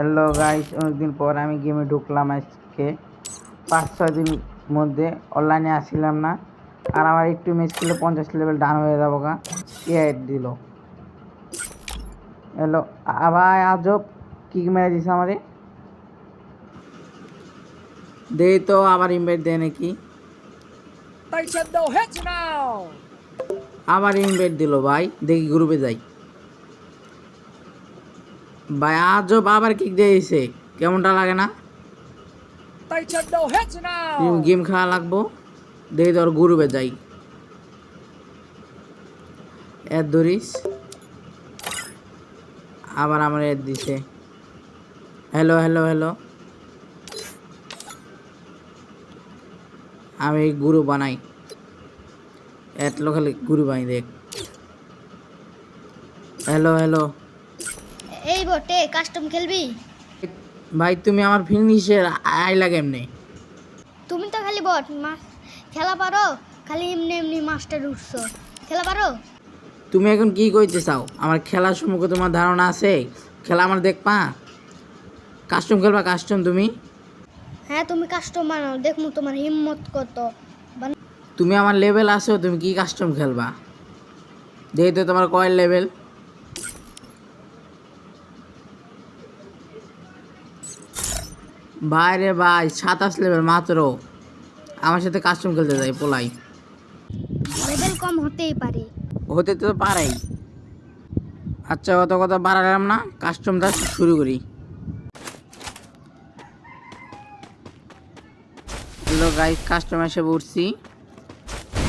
Hello guys অনেকদিন পর আমি গেমে ঢুকলাম আজকে। পাঁচ ছয় দিন মধ্যে অনলাইনে আসছিলাম না। আর আমার একটু ম্যাচ ছিল পঞ্চাশ লেভেল ডান হয়ে যাব গা। কে দিল। হ্যালো আবার আজব। কি মেরে দিছে আমারে? দেই তো আবার ইনভাইট দেয় নাকি? আবার ইনভাইট দিল ভাই। দেখি গ্রুপে যাই। ভাই আজব আবার কিক দিয়েছে কেমনটা লাগে না? গেম খেলা লাগবো। দেখি তোর গ্রুপে যাই। এর ধরিস। আবার আমার এর দিছে। হ্যালো হ্যালো হ্যালো আমি গুরু বানাই। এত খালি গুরু বানাই দেখ। হ্যালো হ্যালো এই বটে কাস্টম খেলবি? ভাই তুমি আমার ফিনিশের আই লাগে এমনি। তুমি তো খালি বট মা খেলা পারো খালি এমনি এমনি মাস্টার উঠছো। খেলা পারো? তুমি এখন কি কইতে চাও? আমার খেলার সম্পর্কে তোমার ধারণা আছে? খেলা আমার দেখপা কাস্টম খেলবা কাস্টম তুমি? হ্যাঁ তুমি কাস্টম বানাও দেখমু তোমার হিম্মত কত। তুমি আমার লেভেল আছো তুমি কি কাস্টম খেলবা? যেহেতু তোমার কয়েল লেভেল ভাই রে ভাই সাতাশ লেভেল মাত্র। আমার সাথে কাস্টম খেলতে যাই পোলাই। লেভেল কম হতেই পারে। হতে তো পারেই। আচ্ছা অত কথা বাড়ালাম না কাস্টমটা শুরু করি। হ্যালো গাইস কাস্টম এসে উঠছি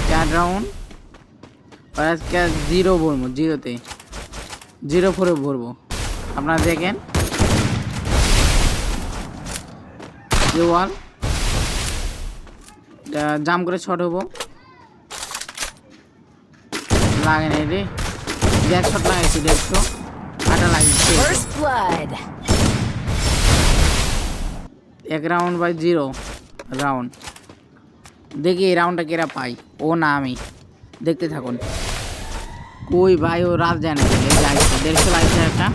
চার রাউন্ড আর আজকে জিরো ভরবো জিরোতে জিরো ফোরে ভরবো। আপনারা দেখেন। যে ওয়াল জাম করে ছট হব। লাগে নাই রে। দেড় শট লাগাইছি দেড়শো আটা লাগিয়েছি এক রাউন্ড বাই জিরো রাউন্ড দেখি এই রাউন্ডটা কেরা পাই ও না আমি। দেখতে থাকুন। কই ভাই ও রাত যায় না আইসে দেড়শো লাগছে একটা।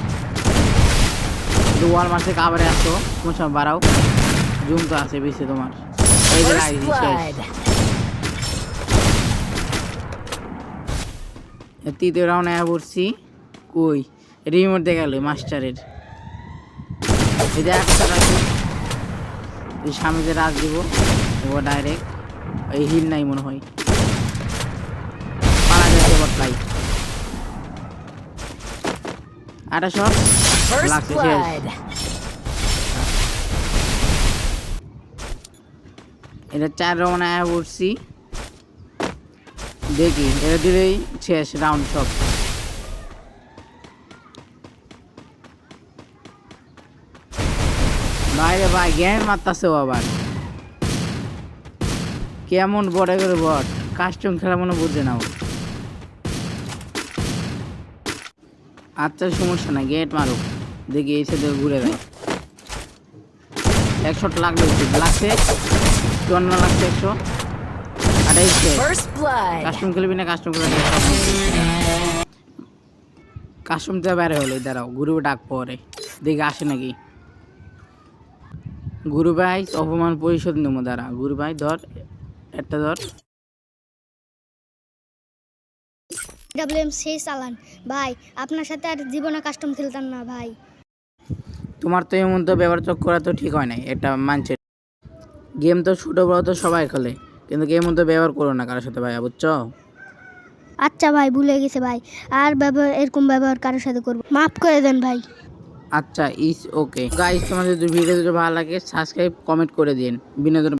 ওয়াল মার থেকে আবার আসো কোন সময় বাড়াও। জুম তো আছে বেশি তোমার। এই যে এ তৃতীয় রাউন্ডে আয়া পড়ছি। কই? রিমোট দেখা গেল মাস্টারের। এই যে একটা আছে এই সামনে যে রাজ দিব। ও ডাইরেক্ট এই হিল নাই মনে হয়। পালা যাচ্ছে বটলাই আটা শট First লাগছে শেষ। এটা চার রাউন্ডে আয়া পড়ছি দেখি, এটা দিলেই শেষ রাউন্ড সব। বাইরে ভাই জ্ঞান মারতাছে আবার। কেমন বড় করে বট কাস্টম খেলা মনে বুঝে নাও। আচ্ছা সমস্যা না গেট মারো দেখি এই সাইডে ঘুরে দেয় একশো লাগল লাগছে চুয়ান্ন লাগছে একশো আঠাইশে কাস্টম খেলবি না কাস্টম খেলবি কাস্টম তো বাইরে হলো দাঁড়াও গ্রুপে ডাক পরে। দেখে আসে নাকি। গুরু ভাই অপমান পরিশোধ নেব দাঁড়া। গুরু ভাই ধর একটা ধর। ডাব্লিউএম সেই চালান। ভাই আপনার সাথে আর জীবনে কাস্টম খেলতাম না ভাই। তোমার তো এমন তো ব্যবহার চোখ করা তো ঠিক হয় নাই এটা মানছে গেম তো ছোটো বড় তো সবাই খেলে কিন্তু গেম তো ব্যবহার করো না কারোর সাথে ভাইয়া বুঝছ? আচ্ছা ভাই ভুলে গেছে ভাই। আর ব্যবহার এরকম ব্যবহার কারোর সাথে করব? মাফ করে দেন ভাই। আচ্ছা ইস ওকে গাইস তোমাদের যদি ভিডিও যদি ভালো লাগে সাবস্ক্রাইব কমেন্ট করে দিন। বিনোদন